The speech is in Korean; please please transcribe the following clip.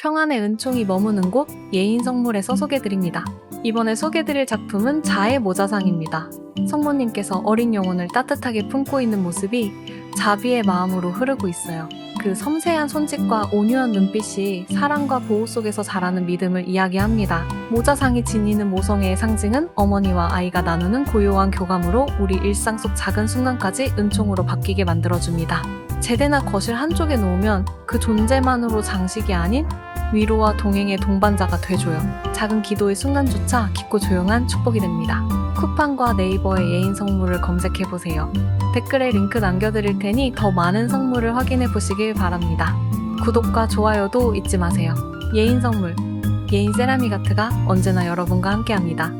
평안의 은총이 머무는 곳 예인 성물에서 소개드립니다. 이번에 소개드릴 작품은 자의 모자상입니다. 성모님께서 어린 영혼을 따뜻하게 품고 있는 모습이 자비의 마음으로 흐르고 있어요. 그 섬세한 손짓과 온유한 눈빛이 사랑과 보호 속에서 자라는 믿음을 이야기합니다. 모자상이 지니는 모성애의 상징은 어머니와 아이가 나누는 고요한 교감으로 우리 일상 속 작은 순간까지 은총으로 바뀌게 만들어줍니다. 제대나 거실 한쪽에 놓으면 그 존재만으로 장식이 아닌 위로와 동행의 동반자가 돼줘요. 작은 기도의 순간조차 깊고 조용한 축복이 됩니다. 쿠팡과 네이버의 예인 성물을 검색해보세요. 댓글에 링크 남겨드릴 테니 더 많은 성물을 확인해 보시길 바랍니다. 구독과 좋아요도 잊지 마세요. 예인 성물, 예인 세라미가트가 언제나 여러분과 함께합니다.